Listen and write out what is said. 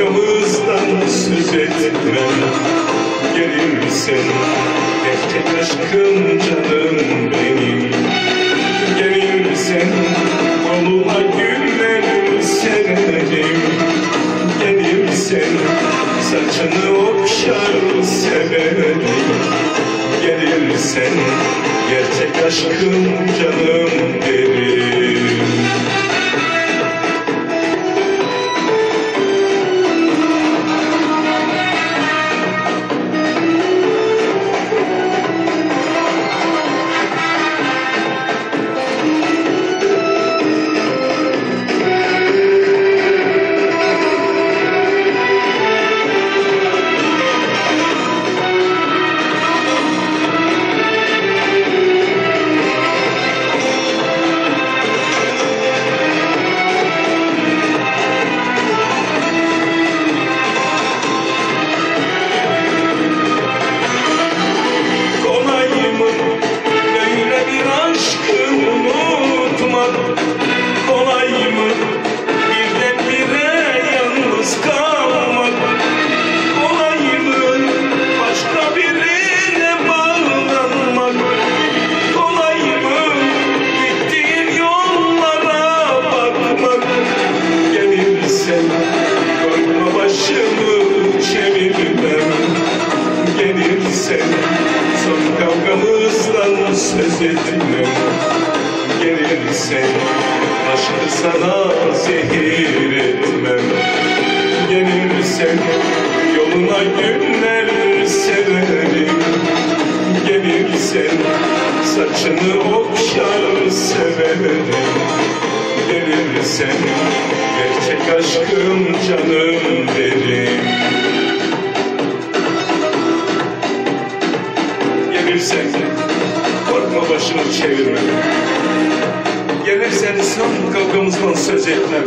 Kavgamızdan söz etmem Gelirsen gerçek aşkım canım benim. Gelirsen koluna güller sererim Gelirsen saçını okşar severim Gelirsen gerçek aşkım canım derim başımı çevirmem Gelirsen son kavgamızdan söz etmem Gelirsen aşkı sana zehir etmem. Gelirsen yoluna günler severim. Gelirsen saçını Gelirsen gerçek aşkım canım derim Gelirsen korkma başını çevirme. Gelirsen son kavgamızdan söz etmem